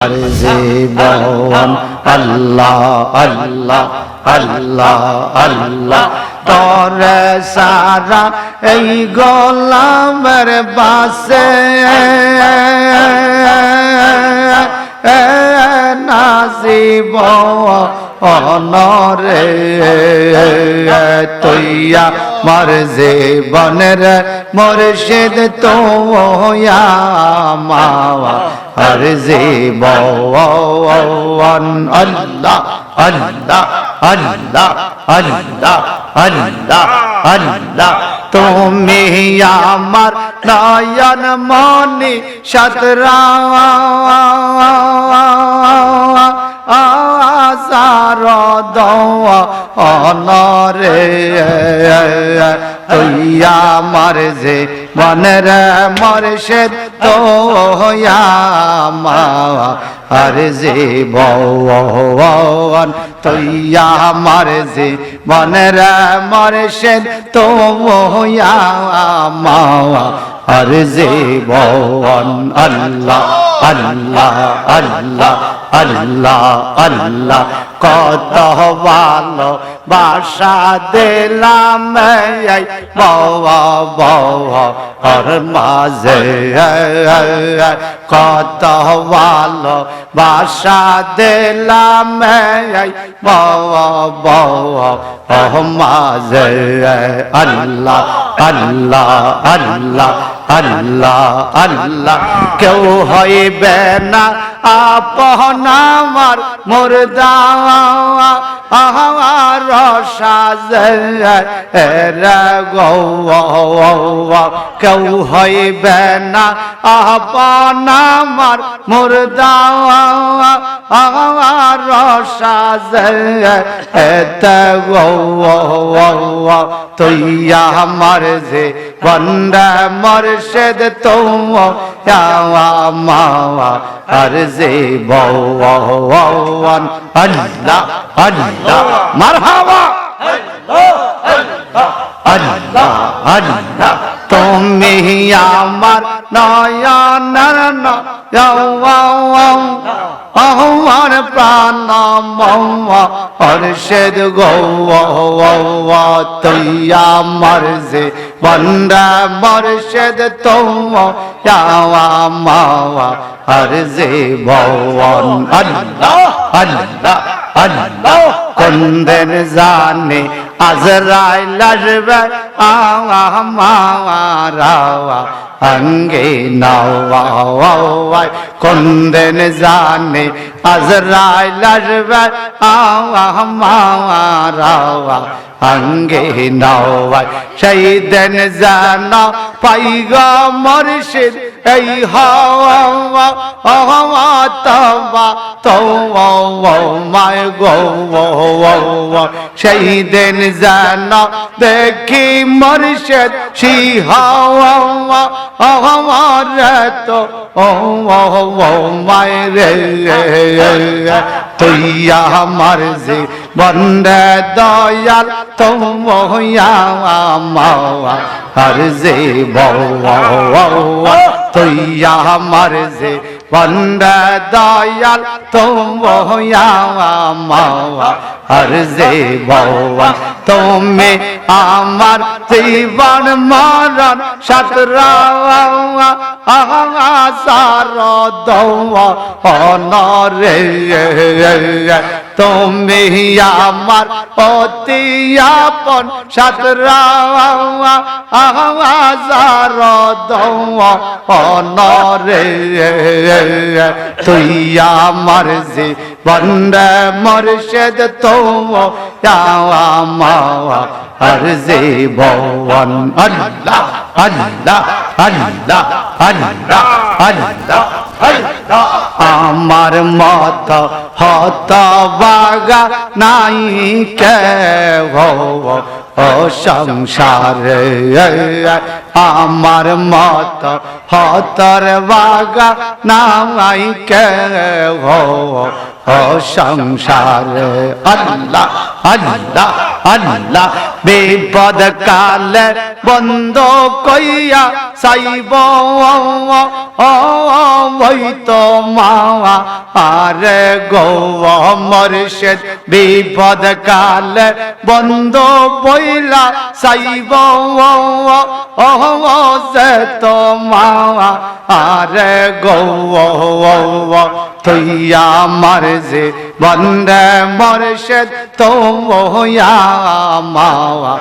আর জীবন আল্লাহ আল্লাহ আল্লাহ আল্লাহ। তরে সারা এই গোলামের বাসে নাজিব অনরে। তৈয়া মর জীবনের মুর্শিদ তো মাওয়া। আর জীবন আল্লাহ আল্লাহ আল্লাহ আল্লাহ আল্লাহ আল্লাহ। তুমি আমার নয়ন মনি সতরা। আসার দোয়া অনরে। তুই আমার যে মনের মর্ষেদ তো মা আর যে বন তুই আমার যে মনের মর্ষেদ তো মা আর যে বন আল্লাহ আল্লাহ আল্লাহ আল্লাহ আল্লাহ, কত ভালো বাসা দিলাম আর মাঝে, কত ভালো বাসা দিলাম ও মাঝে, আল্লাহ আল্লাহ আল্লাহ আল্লাহ আল্লাহ কেউ হইবে না। আপন আমার মুর্দা আহার গো কেউ হইবে না আপন আমার মুর্দা। গো তুই আমার যে বন্ডা মর্ষেদ তো মাওয়া আর যে বওয়ান আল্লাহ আল্লাহ। মারহাবা। আল্লাহ আল্লাহ, তুমি আমার নয়ন আমার প্রাণ হর্ষেদ গৌ তুই আমার যে বন্ডা মর্ষেদ তোম মাওয়া, আর যে ভবন আল্লাহ আল্লাহ। আল্লাহ কন্দের জানে আজরাইল আসবে আমারা অঙ্গে নাওয়াই কন্দেন জানে আজরাইল আসবে আমারা অঙ্গে নাওয়াই। সেই দিন জান পাইগা মর্শিদ এই হাওয়া হাওয়া তবা তো মায় গো সেই দিন যেন দেখি মর্ষেদ সি হাওয়া আমার তো, ও মায় রে তুই আমার যে বন্ডে দয়াল তো মাওয়া আর যে বউ তুই আমার যে বন্ডে দয়াল তো মাওয়া, আর যে বউয়া তুমি আমার জীবন মরণ সতরা সার দৌয়া অনরে তুমি আমার অতি আপন সতরা হাজার দৌয়া, অনরে। তুই আমার যে বন্ডে মর্ষেদ তো আর যে ভবন আল্লাহ আল্লাহ আল্লাহ আল্লাহ আল্লাহ আল্লাহ। আমার মত হত বাগা নাই কে ও সংসারে, আমার মত হতর বাগা নাই কে ও সংসারে। আল্লাহ আল্লাহ আল্লাহ, বিপদ কালে বন্ধ কইয়া সাইব তো মাওয়া, আরে গৌ মর্ষেদ বিপদ কালে বন্ধ বইলা সাইব সে তো মাওয়া, আরে গৌ তুইয়া মারজে, বন্দে মর্ষেদ তো মাওয়া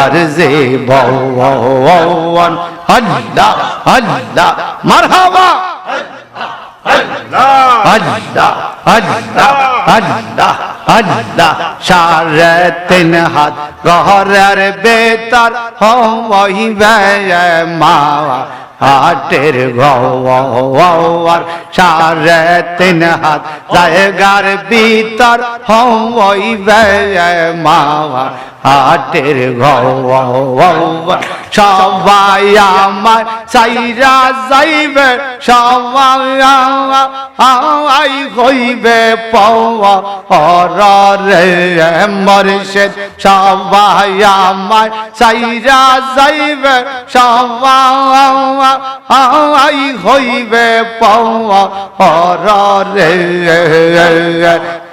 আর যে বৌন আল্লাহ আল্লাহ, মারহাবা। আল্লাহ আল্লাহ আল্লাহ আল্লাহ, সাড়ে তিন হাত, গহরের বেতার হইবে মাওয়া। হাটের ঘর, সাড়ে তিন হাত, জায়গার ভিতর হইবে মাওয়া। হাটের ঘর, সবাই আমার সাইরা যাইবে, সবাই হইবে পাওয়া। রে মর্ষেদ সবাই আমার সাইরা যাইবে, সবাই হইবে পাওয়া রে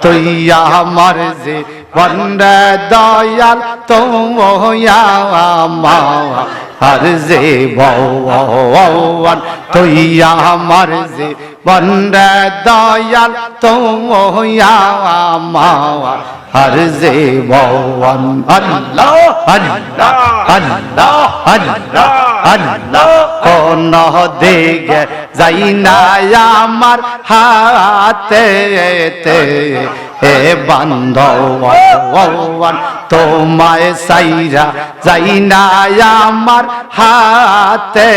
তুই আমার যে বন্ডে দয়াল তোময়া মাওয়া আর যে ভগবান। তুই আমার যে বন্ডে দয়াল তোময়া মাওয়া আর যে ভগবান। আল্লাহ আল্লাহ আল্লাহ আল্লাহ আল্লাহ। কোন দিকে যাই না আমার হাতে। এ বান্ধবান তোমায় সাইরা যাই না আমার হাতে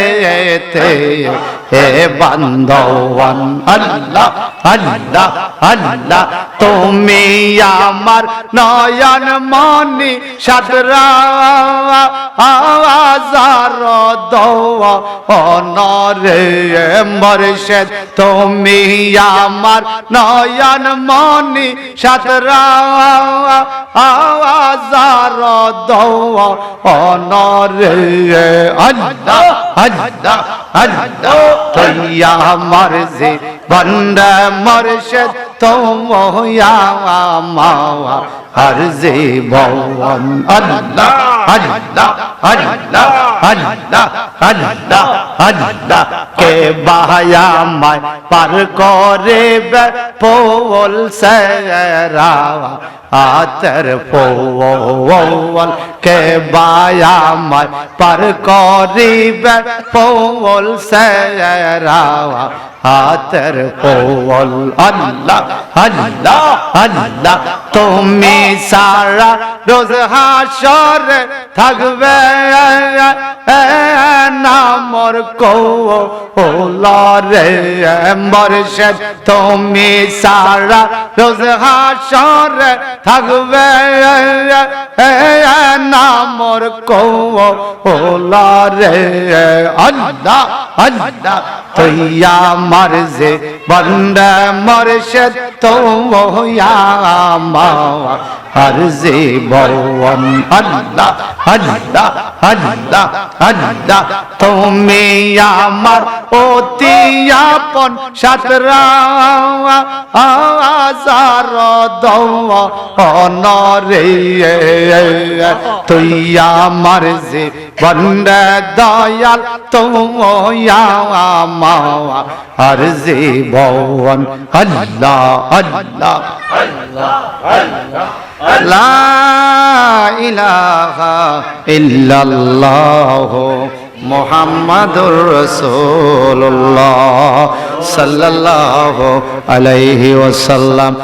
হে বান্ধবান, আল্লাহ আল্লাহ আল্লাহ, তুমি আমার নয়ন মনি সাদরা আজার দোয়া, অনরে মর্ষেদ তুমি আমার নয়ন মনি সাদরা আজার দোয়া অনরে আল্লাহ আল্লাহ আল্লাহ তুই আমার যে বন্দ মর্ষেদ তোময়া মাওয়া হর যে ভগবান আল্লাহ আল্লাহ আল্লাহ আল্লাহ আল্লাহ আল্লাহ কে বাহায়া মায় পার করে পোল সেরাওয়া আতর পোল কে বায়া মায় পার করিবে পোল সেরাওয়া আতর পোল আল্লাহ আল্লাহ আল্লাহ তুমি সারা রোজ হাসর থাকবে। নামর কৌ ওলরে মর্ষদ তুমি সারা রোজ হাসর থাকবে। নামর কৌ ওলরে আল্লাহ আল্লাহ তুইয়া মরজে বন্দ মর্ষদ তো মাওয়া হর যে ভগবান আল্লাহ আল্লাহ আল্লাহ আল্লাহ তুমি আমার অতি আপন সাতরা আজার দৌয়া অনরে। তুই আমার যে বন্দ দয়াল তোয়া মাওয়া আর যে ভগবান আল্লাহ আল্লাহ। লা ইলাহা ইল্লাল্লাহ। মোহাম্মদুর রসুল্লাহ সাল্লাহ আলাইহি ওয়াসাল্লাম।